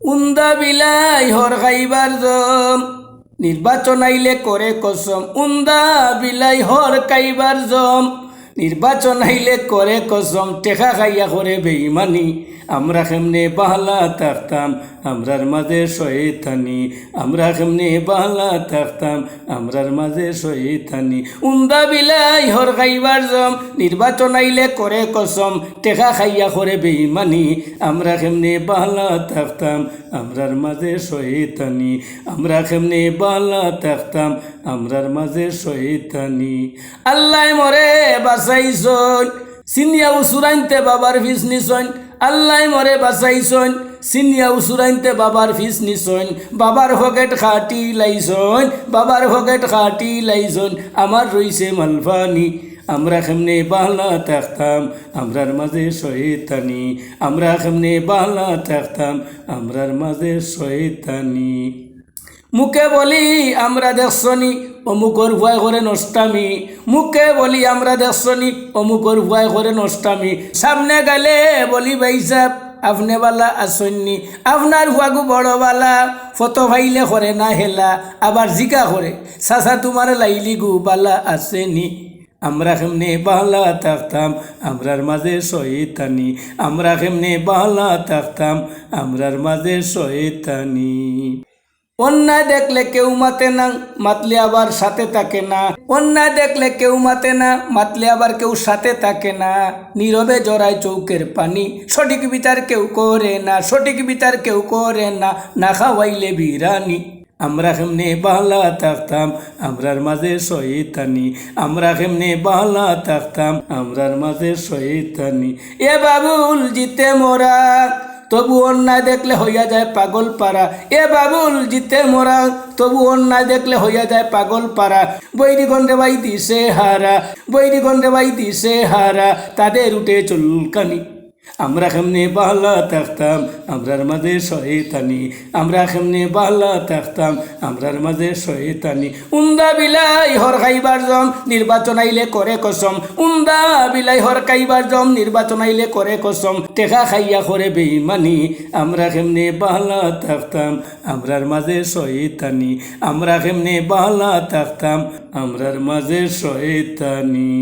উন্দা বিলাই হর খাইবার জম। নির্বাচন আইলে করে কসম। উন্দা বিলাই হর খাইবার জম। নির্বাচন আইলে করে কসম, টেকা খাইয়া করে বেইমানি আমরা কেমনে বাহলা থাকতাম, আমরার মাঝে শহীদানি আমরা কেমনে বাহলা থাকতাম, আমরার মাঝে শহীদানি উন্দা বিলাই হর খাইবার জম, নির্বাচন আইলে করে কসম, টেকা খাইয়া করে বেইমানি আমরা কেমনে বাহলা থাকতাম, আমরার মাঝে শহীদানি আমরা কেমনে বাহলা থাকতাম, আমরার মাঝে শহীদানি আল্লাহ মরে বাসাইছন সিনিয়া উসুরাইনতে বাবার ফিস নিছন। আল্লাহ মরে বাসাইছন সিনিয়া উসুরাইনতে বাবার ফিস নিছন। বাবার হকেট খাটি লাইছন। বাবার হকেট খাটি লাইছন। আমার রইছে মালফানি। আমরা কেমনে বাহলা থাকতাম। আমরার মাঝে শহীদানি আমরা কেমনে বাহলা থাকতাম। আমরার মাঝে শহীদানি মুখে বলি, আমরা দেখছনি, অমুকর ভয় করে নষ্টামি। মুখে বলি, আমরা দেখছনি, অমুকর ভয় করে নষ্টামি। সামনে গেলে বলি ভাইসাব আপনি বালা আসননি। আপনার হুয়াগু বড় বালা, ফটো ভাইলে করে না হেলা, আবার জিকা করে, সাসা তোমার লাইলি গু বালা আসেনি। আমরা কেমনে বালা থাকতাম, আমরার মাঝে শহীদানি আমরা কেমনে বালা থাকতাম, আমরার মাঝে শহীদানি অন্যায় দেখলে কেউ মাতে না, মাতলে আবার সাথে থাকে না। অন্যায় দেখলে কেউ মাতে না, মাতলে আবার কেউ সাথে থাকে না। নীরবে জড়ায় চৌকের পানি, সঠিক বিচার কেউ করে না, সঠিক বিচার কেউ করে না না খাওয়াইলে বিরানি। আমরা কেমনে বাহলা থাকতাম, আমরার মাঝে শহীদানি আমরা কেমনে বাহলা থাকতাম, আমরার মাঝে শহীদানি এ বাবুল জিতে মোরা তবু অন্যায় দেখলে হইয়া যায় পাগল পাড়া। এ বাবুল, জিতে মোরা। তবু অন্যায় দেখলে হইয়া যায় পাগল পাড়া। বৈরি গন্ডে বাই দিছে হারা। বৈরি গন্ডে বাই দিছে হারা। তাদের উঠে চুলকানি। আমরা কেমনে বাহলা থাকতাম, আমরার মাঝে শহীদানি আমরা কেমনে বাহলা থাকতাম, আমরার মাঝে শহীদানি উন্দা বিলাই হর খাইবার জম, নির্বাচন আইলে করে কসম। উন্দা বিলাই হর খাইবার জম, নির্বাচন আইলে করে কসম। টেকা খাইয়া করে বেইমানি। আমরা কেমনে বাহলা থাকতাম, আমরার মাঝে শহীদানি আমরা কেমনে বাহলা থাকতাম, আমরার মাঝে শহীদানি